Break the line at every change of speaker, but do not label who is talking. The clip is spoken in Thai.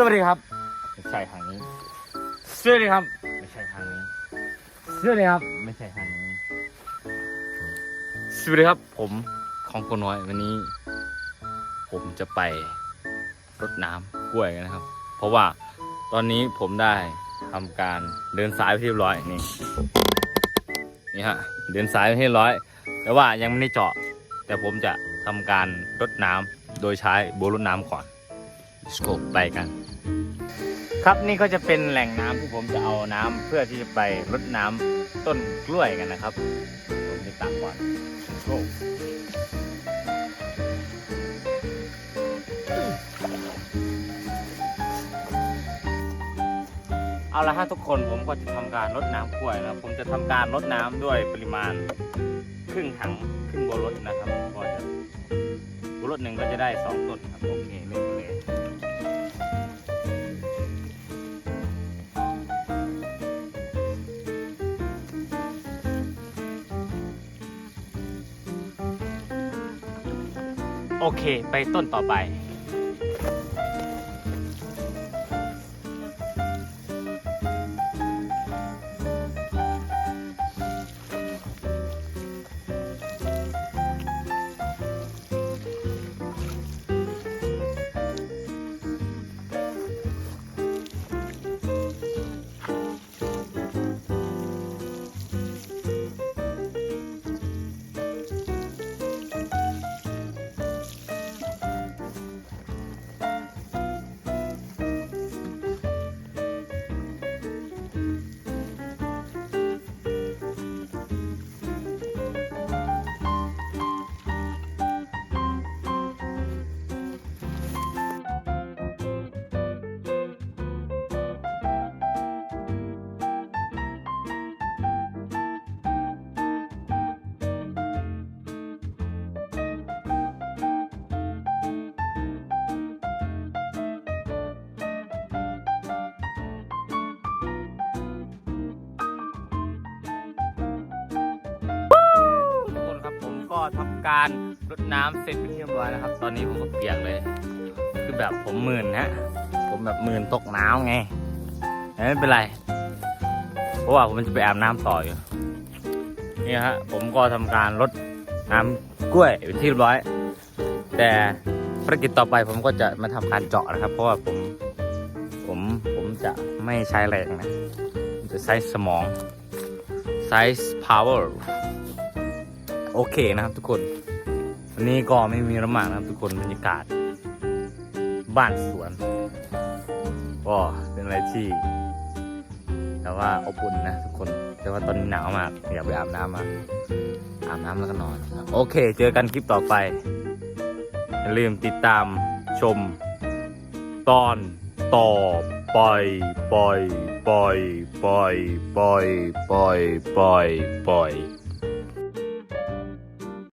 สวัสดีครับ ไม่ใช่ทางนี้ สวัสดีครับ ไม่ใช่ทางนี้ สวัสดีครับ ไม่ใช่ทางนี้ สวัสดีครับ ผมของคนน้อยวันนี้ ผมจะไปรดน้ำกล้วยกันนะครับ เพราะว่าตอนนี้ผมได้ทำการเดินสายไปที่เรียบร้อยนี่นี่ฮะเดินสายไปที่เรียบร้อย แต่ว่ายังไม่ได้เจาะ แต่ผมจะทำการรดน้ำโดยใช้โบว์รดน้ำก่อน Let's go ไปกัน ครับนี่ก็จะเป็นแหล่งน้ำที่ผมจะเอาน้ำเพื่อที่จะไปรดน้ำต้นกล้วยกันนะครับผมจะตักก่อน Let's go เอาละฮะทุกคนผมก็จะทำการรดน้ำกล้วยนะผมจะทำการรดน้ำด้วยปริมาณครึ่งถังครึ่งโบรถนะครับก็จะโบรถหนึ่งก็จะได้สองต้นครับโอเคไม่เป็นไร โอเค ไปต้นต่อไป ทำการรดน้ำเสร็จเป็นที่เรียบร้อยนะครับ ตอนนี้ผมก็เปียกเลย คือแบบผมหมื่นฮะ ผมแบบหมื่นตกหนาวไงแต่ไม่เป็นไร เพราะว่าผมจะไปอาบน้ำต่ออยู่นี่ฮะผมก็ทำการรดน้ำกล้วยเป็นที่เรียบร้อย แต่ภารกิจต่อไปผมก็จะมาทำการเจาะนะครับ เพราะว่าผมผมผมจะไม่ใช้แรงนะจะใช้สมองใช้ power โอเคนะครับทุกคน วันนี้ก็ไม่มีระหมากนะครับทุกคนบรรยากาศ บ้านสวนก็เป็นอะไรที่ แต่ว่าอบอุ่นนะทุกคน แต่ว่าตอนนี้หนาวมากอยากไปอาบน้ำมาอาบน้ำแล้วก็นอน โอเค เจอกันคลิปต่อไป อย่าลืมติดตามชม ตอนต่อไปปล่อยปล่อยปล่อยปล่อยปล่อยปล่อยปล่อย